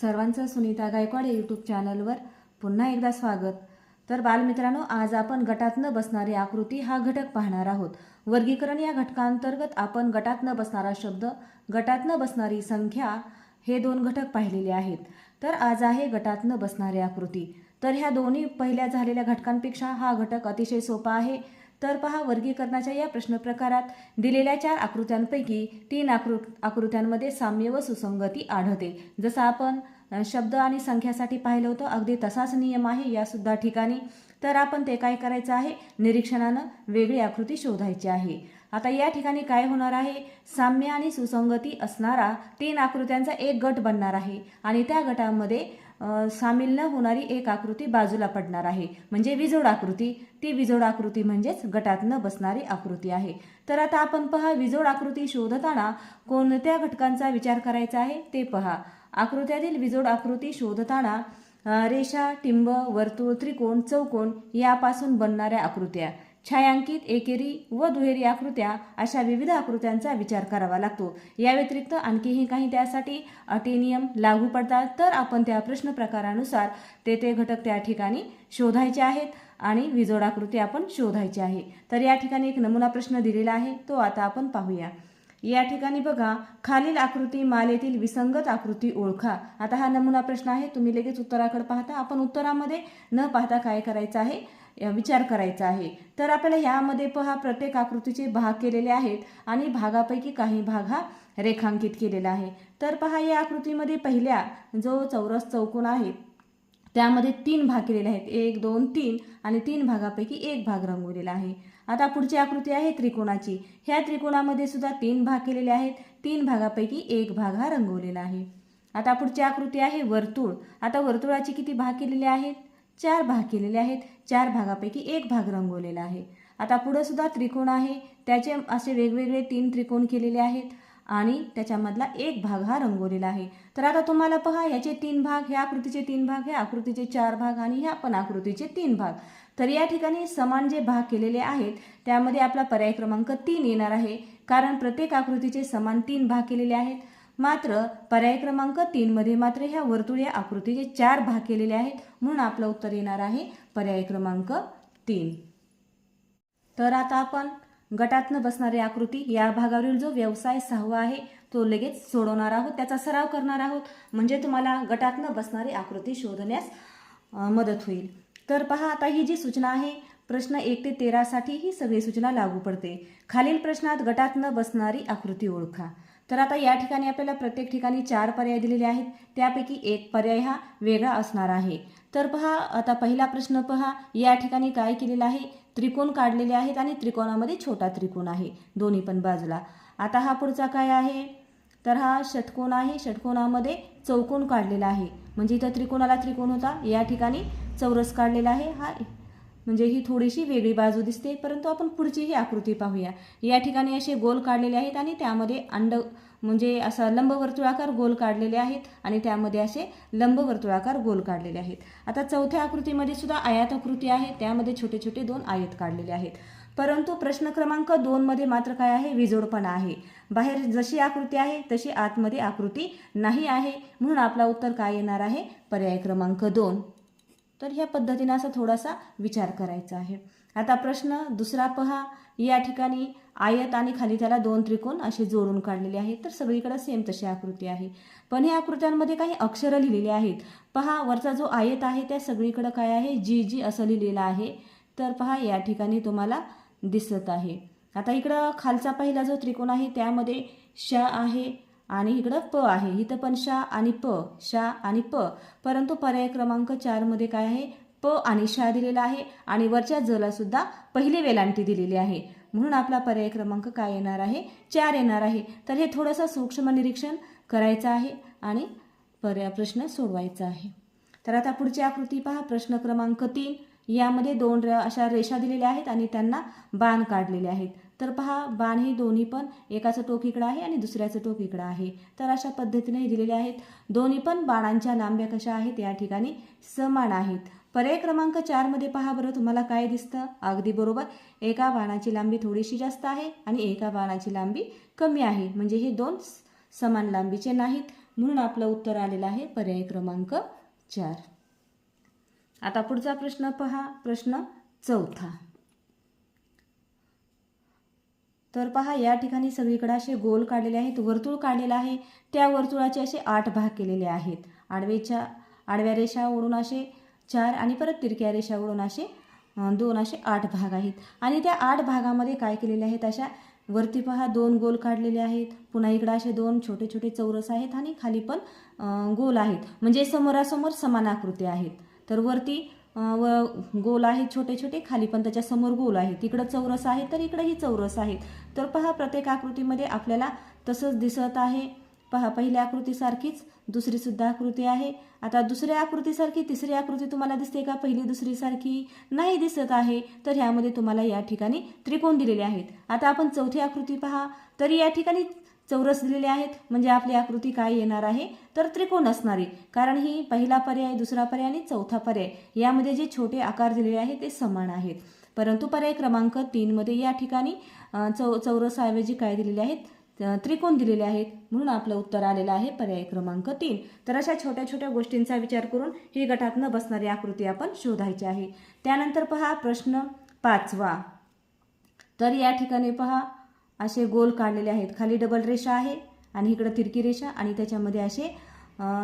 सर्वांचं सुनीता गायकवाड या यूट्यूब चॅनलवर पुन्हा एकदा स्वागत. तर बालमित्रांनो आज आपण गटात न बसणारी आकृती हा घटक पाहणार आहोत. वर्गीकरण या घटकांतर्गत आपण गटात न बसणारा शब्द गटात न बसणारी संख्या हे दोन घटक पाहिलेले आहेत. तर आज आहे गटात न बसणारी आकृती. तर ह्या दोन्ही पहिल्या झालेल्या घटकांपेक्षा हा घटक अतिशय सोपा आहे. तर पहा वर्गीकरणाच्या या प्रश्न प्रकारात दिलेल्या चार आकृत्यांपैकी तीन आकृ आकृत्यांमध्ये साम्य व सुसंगती आढळते. जसं आपण शब्द आणि संख्यासाठी पाहिलं होतं अगदी तसाच नियम आहे यासुद्धा ठिकाणी. तर आपण ते काय करायचं आहे? निरीक्षणानं वेगळी आकृती शोधायची आहे. आता या ठिकाणी काय होणार आहे? साम्य आणि सुसंगती असणारा तीन आकृत्यांचा एक गट बनणार आहे आणि त्या गटामध्ये सामील न होणारी एक आकृती बाजूला पडणार आहे. म्हणजे विजोड आकृती. ती विजोड आकृती म्हणजेच गटात न बसणारी आकृती आहे. तर आता आपण पहा विजोड आकृती शोधताना कोणत्या घटकांचा विचार करायचा आहे ते पहा. आकृत्यातील विजोड आकृती शोधताना रेषा टिंब वर्तुळ त्रिकोण चौकोन यापासून बनणाऱ्या आकृत्या. छायांकित एकेरी व दुहेरी आकृत्या अशा विविध आकृत्यांचा विचार करावा लागतो. या व्यतिरिक्त आणखीही काही त्यासाठी अटी नियम लागू पडतात तर आपण त्या प्रश्न प्रकारानुसार ते ते घटक त्या ठिकाणी शोधायचे आहेत आणि विजोड आकृती आपण शोधायची आहे. तर या ठिकाणी एक नमुना प्रश्न दिलेला आहे तो आता आपण पाहूया. या ठिकाणी बघा खालील आकृती मालेतील विसंगत आकृती ओळखा. आता हा नमुना प्रश्न आहे तुम्ही लगेच उत्तराकडे पाहता. आपण उत्तरामध्ये न पाहता काय करायचं आहे? विचार करायचा आहे. तर आपल्याला ह्यामध्ये पहा प्रत्येक आकृतीचे भाग केलेले आहेत आणि भागापैकी काही भाग हा रेखांकित केलेला आहे. तर पहा या आकृतीमध्ये पहिल्या जो चौरस चौकोन आहे त्यामध्ये तीन भाग केलेले आहेत. एक दोन तीन आणि तीन भागापैकी एक भाग रंगवलेला आहे. आता पुढची आकृती आहे त्रिकोणाची. ह्या त्रिकोणामध्ये सुद्धा तीन भाग केलेले आहेत. तीन भागापैकी एक भाग हा रंगवलेला आहे. आता पुढची आकृती आहे वर्तुळ. आता वर्तुळाचे किती भाग केलेले आहेत? चार भाग केलेले आहेत. चार भागापैकी एक भाग रंगवलेला आहे. आता पुढं सुद्धा त्रिकोण आहे. त्याचे असे वेगवेगळे तीन त्रिकोण केलेले आहेत आणि त्याच्यामधला एक भाग हा रंगवलेला आहे. तर आता तुम्हाला पहा याचे तीन भाग ह्या आकृतीचे तीन भाग ह्या आकृतीचे चार भाग आणि ह्या पण आकृतीचे तीन भाग. तर या ठिकाणी समान जे भाग केलेले आहेत त्यामध्ये आपला पर्याय क्रमांक तीन येणार आहे. कारण प्रत्येक आकृतीचे समान तीन भाग केलेले आहेत. मात्र पर्याय क्रमांक तीनमध्ये मात्र ह्या वर्तुळ या आकृतीचे चार भाग केलेले आहेत म्हणून आपलं उत्तर येणार आहे पर्याय क्रमांक तीन. तर आता आपण गटातनं बसणारी आकृती या भागावरील जो व्यवसाय सहावा आहे तो लगेच सोडवणार आहोत. त्याचा सराव करणार आहोत. म्हणजे तुम्हाला गटातनं बसणारी आकृती शोधण्यास मदत होईल. तर पहा आता ही जी सूचना आहे प्रश्न एक ते तेरासाठी ही सगळी सूचना लागू पडते. खालील प्रश्नात गटात न बसणारी आकृती ओळखा. तर आता या ठिकाणी आपल्याला प्रत्येक ठिकाणी चार पर्याय दिलेले आहेत. त्यापैकी एक पर्याय हा वेगळा असणार आहे. तर पहा आता पहिला प्रश्न पहा या ठिकाणी काय केलेलं आहे? त्रिकोण काढलेले आहेत आणि त्रिकोणामध्ये छोटा त्रिकोण आहे. दोन्ही पण बाजूला. आता हा पुढचा काय आहे? तर हा षटकोण आहे. षटकोणामध्ये चौकोन काढलेला आहे. म्हणजे इथं त्रिकोणाला त्रिकोण होता. या ठिकाणी चौरस काढलेला आहे. हा म्हणजे ही थोडीशी वेगळी बाजू दिसते परंतु आपण पुढची ही आकृती पाहूया. या ठिकाणी असे गोल काढलेले आहेत आणि त्यामध्ये अंड म्हणजे असा लंबवर्तुळाकार गोल काढलेले आहेत आणि त्यामध्ये असे लंबवर्तुळाकार गोल काढलेले आहेत. आता चौथ्या आकृतीमध्ये सुद्धा आयात आकृती आहे त्यामध्ये छोटे छोटे दोन आयत काढलेले आहेत. परंतु प्रश्न क्रमांक दोनमध्ये मात्र काय आहे? विजोडपणा आहे. बाहेर जशी आकृती आहे तशी आतमध्ये आकृती नाही आहे. म्हणून आपला उत्तर काय येणार आहे? पर्याय क्रमांक दोन. तर ह्या पद्धतीनं असा थोडासा विचार करायचा आहे. आता प्रश्न दुसरा पहा. या ठिकाणी आयत आणि खाली त्याला दोन त्रिकोण असे जोडून काढलेले आहेत. तर सगळीकडे सेम तशी आकृती आहे. पण ह्या आकृत्यांमध्ये काही अक्षरं लिहिलेली आहेत. पहा वरचा जो आयत आहे त्या सगळीकडं काय आहे? जी जी असं लिहिलेलं आहे. तर पहा या ठिकाणी तुम्हाला दिसत आहे. आता इकडं खालचा पहिला जो त्रिकोण आहे त्यामध्ये श आहे. आणि इकडं प आहे. इथं पण शा आणि प शा आणि प. परंतु पर्याय क्रमांक चारमध्ये काय आहे? प आणि शा दिलेला आहे आणि वरच्या जला सुद्धा पहिली वेलांटी दिलेली आहे. म्हणून आपला पर्याय क्रमांक काय येणार आहे? चार येणार आहे. तर हे थोडंसं सूक्ष्म निरीक्षण करायचं आहे आणि पर्याय प्रश्न सोडवायचा आहे. तर आता पुढची आकृती पहा. प्रश्न क्रमांक तीन. यामध्ये दोन अशा रेषा दिलेल्या आहेत आणि त्यांना बाण काढलेले आहेत. तर पहा बाण हे दोन्ही पण एकाचं टोक इकडं आहे आणि दुसऱ्याचं टोक इकडं आहे. तर अशा पद्धतीने दिलेले आहेत. दोन्ही पण बाणांच्या लांब्या कशा आहेत? या ठिकाणी समान आहेत. पर्याय क्रमांक चारमध्ये पहा बरं तुम्हाला काय दिसतं? अगदी बरोबर. एका बाणाची लांबी थोडीशी जास्त आहे आणि एका बाणाची लांबी कमी आहे. म्हणजे हे दोन समान लांबीचे नाहीत. म्हणून आपलं उत्तर आलेलं आहे पर्याय क्रमांक चार. आता पुढचा प्रश्न पहा. प्रश्न चौथा. तर पहा या ठिकाणी सगळीकडे असे गोल काढलेले आहेत वर्तुळ काढलेलं आहे. त्या वर्तुळाचे असे आठ भाग केलेले आहेत. आडवेच्या आडव्या रेषा ओढून असे चार आणि परत तिरक्या रेषा ओढून असे दोन असे आठ भाग आहेत. आणि त्या आठ भागामध्ये काय केलेले आहेत? अशा वरती पहा दोन गोल काढलेले आहेत. पुन्हा इकडं असे दोन छोटे छोटे चौरस आहेत आणि खाली पण गोल आहेत. म्हणजे समोरासमोर समान आकृती आहेत. तर वरती व गोल आहे छोटे छोटे खाली पण त्याच्यासमोर गोल आहे. तिकडं चौरस आहे तर इकडंही चौरस आहेत तर पहा प्रत्येक आकृतीमध्ये आपल्याला तसंच दिसत आहे. पहा पहिल्या आकृतीसारखीच दुसरीसुद्धा आकृती आहे. आता दुसऱ्या आकृतीसारखी तिसरी आकृती तुम्हाला दिसते का? पहिली दुसरीसारखी नाही दिसत आहे. तर ह्यामध्ये तुम्हाला या ठिकाणी त्रिकोण दिलेले आहेत. आता आपण चौथी आकृती पहा. तरी या ठिकाणी चौरस दिलेले आहेत म्हणजे आपली आकृती काय येणार आहे? तर त्रिकोण असणारी कारण ही पहिला पर्याय दुसरा पर्याय आणि चौथा पर्याय. यामध्ये जे छोटे आकार दिलेले आहेत ते समान आहेत. परंतु पर्याय क्रमांक तीनमध्ये या ठिकाणी चौ चौरसाऐवजी काय दिलेले आहेत? त्रिकोण दिलेले आहेत. म्हणून आपलं उत्तर आलेलं आहे पर्याय क्रमांक तीन. तर अशा छोट्या छोट्या गोष्टींचा विचार करून ही गटात न बसणारी आकृती आपण शोधायची आहे. त्यानंतर पहा प्रश्न पाचवा. तर या ठिकाणी पहा असे गोल काढलेले आहेत. खाली डबल रेषा आहे आणि इकडं तिरकी रेषा आणि त्याच्यामध्ये असे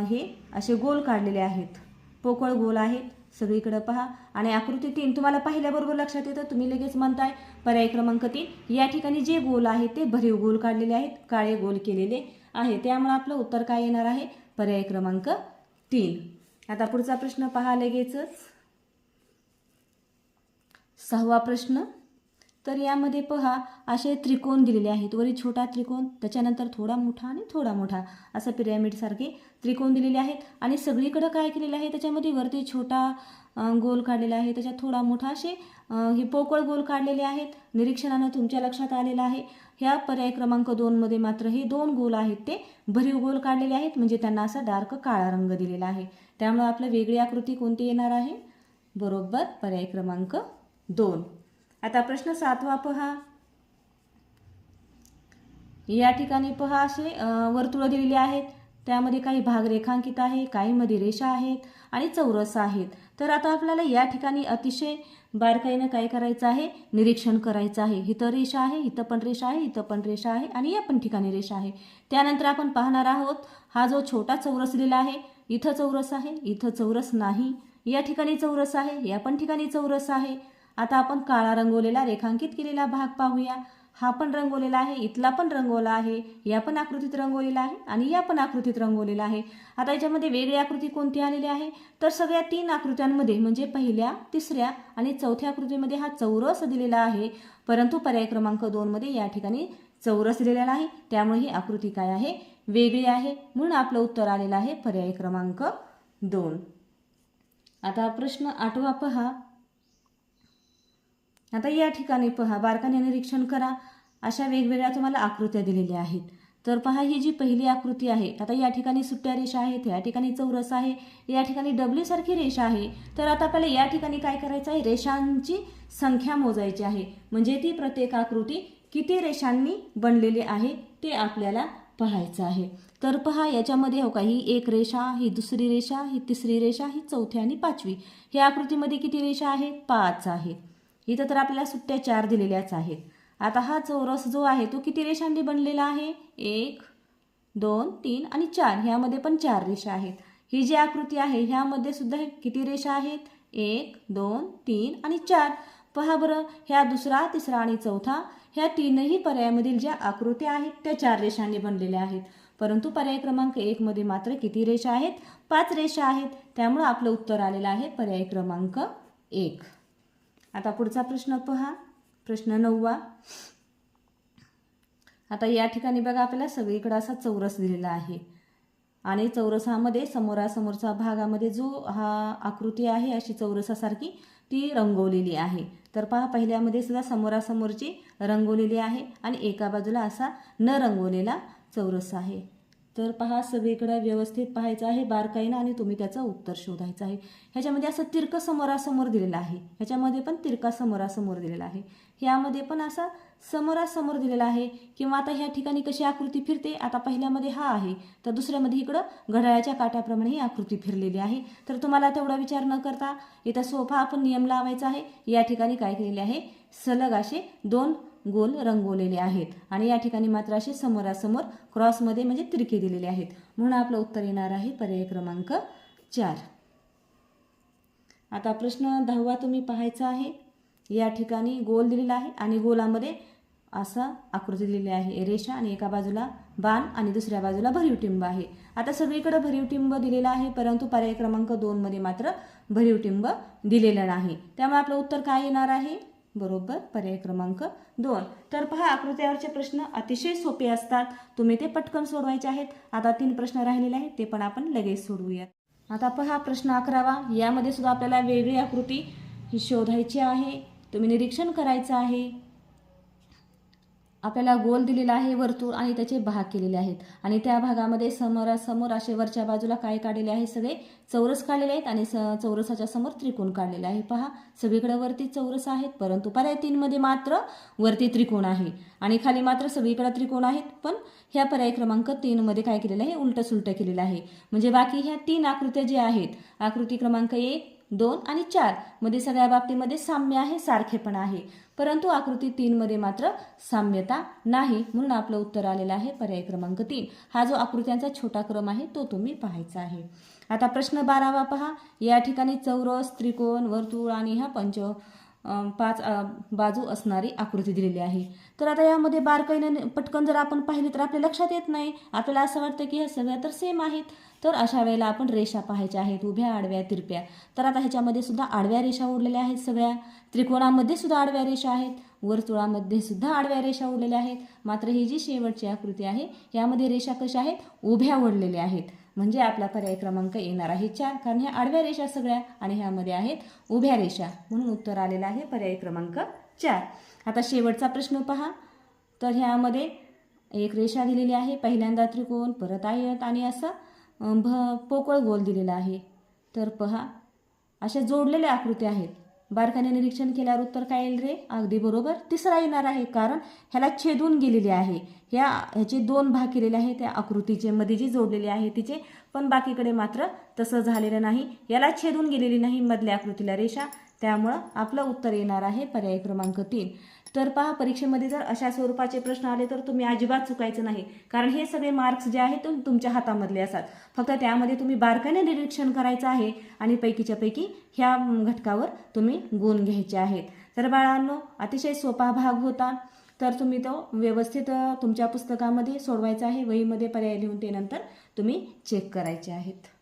हे असे गोल काढलेले आहेत. पोकळ गोल आहेत सगळीकडं पहा. आणि आकृती तीन तुम्हाला पाहिल्याबरोबर लक्षात येतं तुम्ही लगेच म्हणताय पर्याय क्रमांक तीन. या ठिकाणी जे गोल आहेत ते भरीव गोल काढलेले आहेत काळे गोल केलेले आहे त्यामुळे आपलं उत्तर काय येणार आहे? पर्याय क्रमांक तीन. आता पुढचा प्रश्न पहा लगेचच. सहावा प्रश्न. तर यामध्ये पहा असे त्रिकोण दिलेले आहेत. वरी छोटा त्रिकोण त्याच्यानंतर थोडा मोठा आणि थोडा मोठा. असं पिरॅमिडसारखे त्रिकोण दिलेले आहेत. आणि सगळीकडं काय केलेलं आहे त्याच्यामध्ये वरती छोटा गोल काढलेला आहे. त्याच्यात थोडा मोठा असे हे पोकळ गोल काढलेले आहेत. निरीक्षणानं तुमच्या लक्षात आलेलं आहे. ह्या पर्याय क्रमांक दोनमध्ये मात्र हे दोन गोल आहेत ते. भरीव गोल काढलेले आहेत म्हणजे त्यांना असा डार्क काळा रंग दिलेला आहे. त्यामुळे आपलं वेगळी आकृती कोणती येणार आहे? बरोबर पर्याय क्रमांक दोन. आता प्रश्न सातवा पहा. या ठिकाणी पहा असे वर्तुळं दिलेली आहेत. त्यामध्ये काही भाग रेखांकित आहे काहीमध्ये रेषा आहेत आणि चौरस आहेत. तर आता आपल्याला या ठिकाणी अतिशय बारकाईनं काय करायचं आहे? निरीक्षण करायचं आहे. इथं रेषा आहे इथं पण रेषा आहे इथं पण रेषा आहे आणि या पण ठिकाणी रेषा आहे. त्यानंतर आपण पाहणार आहोत हा जो छोटा चौरस दिलेला आहे इथं चौरस आहे इथं चौरस नाही. या ठिकाणी चौरस आहे या पण ठिकाणी चौरस आहे. आता आपण काळा रंगवलेला रेखांकित केलेला भाग पाहूया. हा पण रंगवलेला आहे इथला पण रंगवला आहे या पण आकृतीत रंगवलेला आहे आणि या पण आकृतीत रंगवलेला आहे. आता याच्यामध्ये वेगळी आकृती कोणती आलेली आहे? तर सगळ्या तीन आकृत्यांमध्ये म्हणजे पहिल्या तिसऱ्या आणि चौथ्या आकृतीमध्ये हा चौरस दिलेला आहे. परंतु पर्याय क्रमांक दोनमध्ये या ठिकाणी चौरस दिलेला नाही. त्यामुळे ही आकृती काय आहे? वेगळी आहे. म्हणून आपलं उत्तर आलेलं आहे पर्याय क्रमांक दोन. आता प्रश्न आठवा पहा. आता या ठिकाणी पहा बारकाने निरीक्षण करा. अशा वेगवेगळ्या तुम्हाला आकृत्या दिलेल्या आहेत. तर पहा ही जी पहिली आकृती आहे आता या ठिकाणी सुट्ट्या रेषा आहेत या ठिकाणी चौरस आहे या ठिकाणी डब्ल्यूसारखी रेषा आहे. तर आता आपल्याला या ठिकाणी काय करायचं आहे? रेषांची संख्या मोजायची आहे. म्हणजे ती प्रत्येक आकृती किती रेषांनी बनलेली आहे ते आपल्याला पाहायचं आहे. तर पहा याच्यामध्ये हो का ही एक रेषा ही दुसरी रेषा ही तिसरी रेषा ही चौथी आणि पाचवी. ह्या आकृतीमध्ये किती रेषा आहेत पाच आहेत इथं तर आपल्याला सुट्ट्या चार दिलेल्याच आहेत. आता हा चौरस जो आहे तो किती रेषांनी बनलेला आहे? एक दोन तीन आणि चार. ह्यामध्ये पण चार रेषा आहेत. ही जी आकृती आहे ह्यामध्ये सुद्धा किती रेषा आहेत? एक दोन तीन आणि चार. पहा बरं ह्या दुसरा तिसरा आणि चौथा ह्या तीनही पर्यायामधील ज्या आकृत्या आहेत त्या चार रेषांनी बनलेल्या आहेत. परंतु पर्याय क्रमांक एकमध्ये मात्र किती रेषा आहेत? पाच रेषा आहेत. त्यामुळं आपलं उत्तर आलेलं आहे पर्याय क्रमांक एक. आता पुढचा प्रश्न पहा. प्रश्न नववा. आता या ठिकाणी बघा आपल्याला सगळीकडे असा चौरस दिलेला आहे. आणि चौरसामध्ये समोरासमोरचा भागामध्ये जो हा आकृती आहे अशी चौरसासारखी ती रंगवलेली आहे. तर पहा पहिल्यामध्ये सुद्धा समोरासमोरची रंगवलेली आहे आणि एका बाजूला असा न रंगवलेला चौरस आहे. तर पहा सगळीकडे व्यवस्थित पाहायचं आहे बारकाईनं आणि तुम्ही त्याचं उत्तर शोधायचं आहे. ह्याच्यामध्ये असं तिरकं समोरासमोर दिलेलं आहे. ह्याच्यामध्ये पण तिरका समोरासमोर दिलेला आहे. ह्यामध्ये पण असा समोरासमोर दिलेला आहे किंवा आता ह्या ठिकाणी कशी आकृती फिरते? आता पहिल्यामध्ये हा आहे तर दुसऱ्यामध्ये इकडं घड्याळाच्या काट्याप्रमाणे ही आकृती फिरलेली आहे. तर तुम्हाला तेवढा विचार न करता इथं सोफा आपण नियम लावायचा आहे. या ठिकाणी काय केलेले आहे? सलग असे दोन गोल रंगवलेले आहेत. आणि या ठिकाणी मात्र असे समोरासमोर क्रॉसमध्ये म्हणजे तिरके दिलेले आहेत. म्हणून आपलं उत्तर येणार आहे पर्याय क्रमांक चार. आता प्रश्न दहावा तुम्ही पाहायचा आहे. या ठिकाणी गोल दिलेला आहे आणि गोलामध्ये असा आकृती दिलेली आहे. रेषा आणि एका बाजूला बाण आणि दुसऱ्या बाजूला भरीव टिंब आहे. आता सगळीकडे भरीव टिंब दिलेला आहे परंतु पर्याय क्रमांक दोनमध्ये मात्र भरीव टिंब दिलेलं नाही. त्यामुळे आपलं उत्तर काय येणार आहे? बरोबर पर्याय क्रमांक दोन. तर पहा आकृत्यावरचे प्रश्न अतिशय सोपे असतात. तुम्ही ते पटकन सोडवायचे आहेत. आता तीन प्रश्न राहिलेले आहेत ते पण आपण लगेच सोडवूयात. आता पहा प्रश्न अकरावा. यामध्ये सुद्धा आपल्याला वेगळी आकृती शोधायची आहे. तुम्ही निरीक्षण करायचं आहे. आपल्याला गोल दिलेला आहे वर्तुळ आणि त्याचे भाग केलेले आहेत. आणि त्या भागामध्ये समोरासमोर असे वरच्या बाजूला काय काढलेले आहे सगळे? चौरस काढलेले आहेत आणि स चौरसाच्या समोर त्रिकोण काढलेले आहे. पहा सगळीकडे वरती चौरस आहेत परंतु पर्याय तीनमध्ये मात्र वरती त्रिकोण आहे. आणि खाली मात्र सगळीकडे त्रिकोण आहेत पण ह्या पर्याय क्रमांक तीनमध्ये काय केलेलं आहे? उलटं सुलटं केलेलं आहे. म्हणजे बाकी ह्या तीन आकृत्या ज्या आहेत आकृती क्रमांक एक दोन आणि चारमध्ये सगळ्या बाबतीमध्ये साम्य आहे सारखेपणा आहे. परंतु आकृती तीनमध्ये मात्र साम्यता नाही म्हणून आपलं उत्तर आलेलं आहे पर्याय क्रमांक तीन. हा जो आकृत्यांचा छोटा क्रम आहे तो तुम्ही पाहायचा आहे. आता प्रश्न बारावा पहा. या ठिकाणी चौरस त्रिकोण वर्तुळ आणि हा पंच पाच बाजू असणारी आकृती दिलेली आहे. तर आता यामध्ये बारकाईनं पटकन जर आपण पाहिले तर आपल्या लक्षात येत नाही. आपल्याला असं वाटतं की ह्या सगळ्या तर सेम आहेत. तर अशा वेळेला आपण रेषा पाहायच्या आहेत उभ्या आडव्या तिरप्या. तर आता ह्याच्यामध्ये सुद्धा आडव्या रेषा उरलेल्या आहेत सगळ्या. त्रिकोणामध्ये सुद्धा आडव्या रेषा आहेत. वर्तुळामध्ये सुद्धा आडव्या रेषा उरलेल्या आहेत. मात्र ही जी शेवटची आकृती आहे यामध्ये रेषा कशा आहेत? उभ्या ओढलेल्या आहेत. म्हणजे आपला पर्याय क्रमांक येणार आहे चार. कारण ह्या आडव्या रेषा सगळ्या आणि ह्यामध्ये आहेत उभ्या रेषा. म्हणून उत्तर आलेलं आहे पर्याय क्रमांक चार. आता शेवटचा प्रश्न पहा. तर ह्यामध्ये एक रेषा दिलेली आहे. पहिल्यांदा त्रिकोण परत आयत आणि असं भ पोकळ गोल दिलेला आहे. तर पहा. अशा जोडलेल्या आकृत्या आहेत. बारकाने निरीक्षण केल्यावर उत्तर काय येईल रे? अगदी बरोबर. तिसरा येणार आहे कारण ह्याला छेदून गेलेले आहे. ह्या ह्याचे दोन भाग केलेले आहे त्या आकृतीचे मध्ये जी जोडलेली आहे तिचे पण बाकीकडे मात्र तसं झालेलं नाही. याला छेदून गेलेली नाही मधल्या आकृतीला रेषा. त्यामुळं आपलं उत्तर येणार आहे पर्याय क्रमांक तीन. तर पहा परीक्षेमध्ये जर अशा स्वरूपाचे प्रश्न आले तर तुम्ही अजिबात चुकायचं नाही. कारण हे सगळे मार्क्स जे आहेत ते तुमच्या हातामधले असतात. फक्त त्यामध्ये तुम्ही बारकाईने निरीक्षण करायचं आहे आणि पैकीच्या पैकी ह्या घटकावर तुम्ही गुण घ्यायचे आहेत. तर बाळांनो अतिशय सोपा भाग होता. तर तुम्ही तो व्यवस्थित तुमच्या पुस्तकामध्ये सोडवायचा आहे. वहीमध्ये पर्याय लिहून ते नंतर तुम्ही चेक करायचे आहेत.